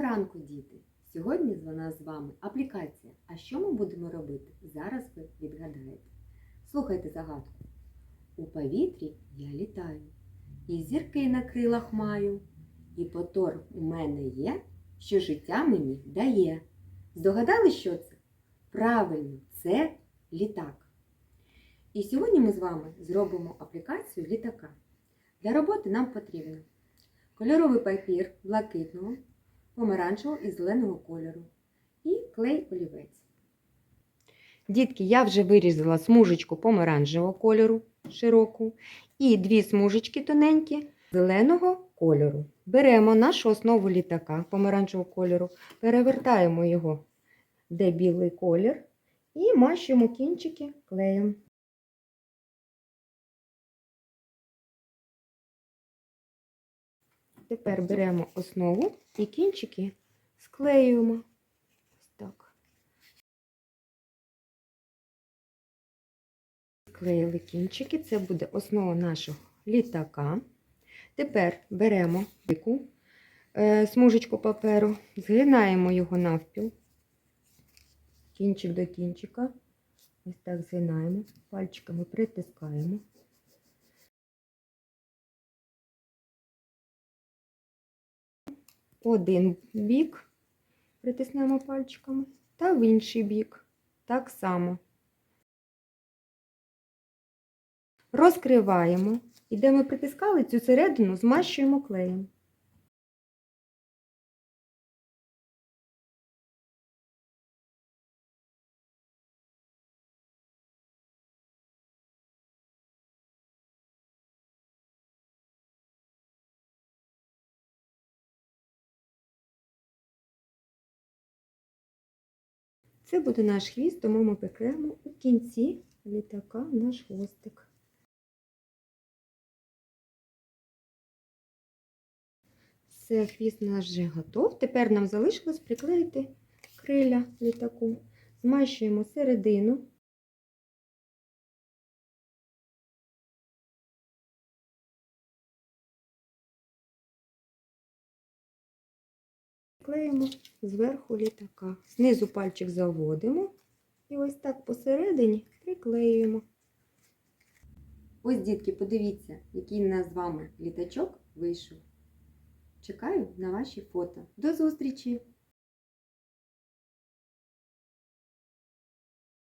Ранку, діти! Сьогодні з нас з вами аплікація. А що ми будемо робити? Зараз ви відгадаєте. Слухайте загадку. У повітрі я літаю, і зірки на крилах маю, і потор у мене є, що життя мені дає. Здогадали, що це? Правильно, це літак. І сьогодні ми з вами зробимо аплікацію літака. Для роботи нам потрібно кольоровий папір блакитного, помаранчевого і зеленого кольору і клей олівець. Дітки, я вже вирізала смужечку помаранчевого кольору широку і дві смужечки тоненькі зеленого кольору. Беремо нашу основу літака помаранчевого кольору, перевертаємо його, де білий колір, і мащуємо кінчики клеєм. Тепер беремо основу і кінчики склеюємо. Ось так. Склеїли кінчики, це буде основа нашого літака. Тепер беремо дику е, смужечку паперу, згинаємо його навпіл, кінчик до кінчика. Ось так згинаємо, пальчиками притискаємо. Один бік притиснемо пальчиками, та в інший бік так само. Розкриваємо і де ми притискали цю середину, змащуємо клеєм. Це буде наш хвіст, тому ми прикриємо у кінці літака наш хвостик. Все, хвіст наш вже готов. Тепер нам залишилось приклеїти криля літаку. Змащуємо середину. Клеїмо зверху літака. Знизу пальчик заводимо і ось так посередині приклеюємо. Ось, дітки, подивіться, який нас з вами літачок вийшов. Чекаю на ваші фото. До зустрічі!